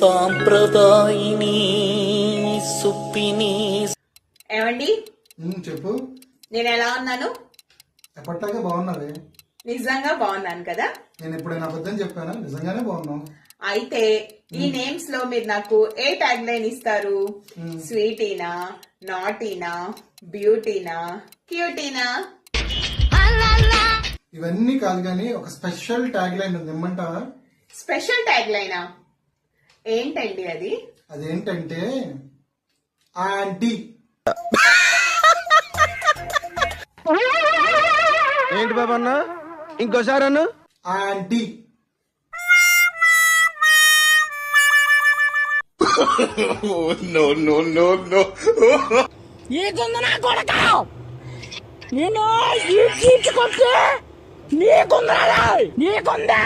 సాంప్రదాయిని సుప్పిని ఏమండి? చెప్పు. నేను ఎలా ఉన్నాను? ఎప్పట్లాగే బాగున్నావే? నిజంగా బాగున్నాను కదా? నేను ఎప్పుడైనా అబద్ధం చెప్పానా? నిజంగానే బాగున్నావు. అయితే ఈ నేమ్స్లో మీరు నాకు ఏ ట్యాగ్ లైన్ ఇస్తారు స్వీటీనా? నాటీనా? బ్యూటీనా? క్యూటీనా? ఇవన్నీ కాదు కానీ ఒక స్పెషల్ ట్యాగ్ లైన్ ఉంది ఇమ్మంటావా స్పెషల్ ట్యాగ్ లైనా ఏంటండి అది? అదేంటంటే ఆంటీ. ఏంటి బాబా అన్న? ఇంకోసారి అన్న? ఆంటీ. నీకుంది నా కొడక? నేను ఈ తీసుకొస్తే నీకుంది నీకుంది.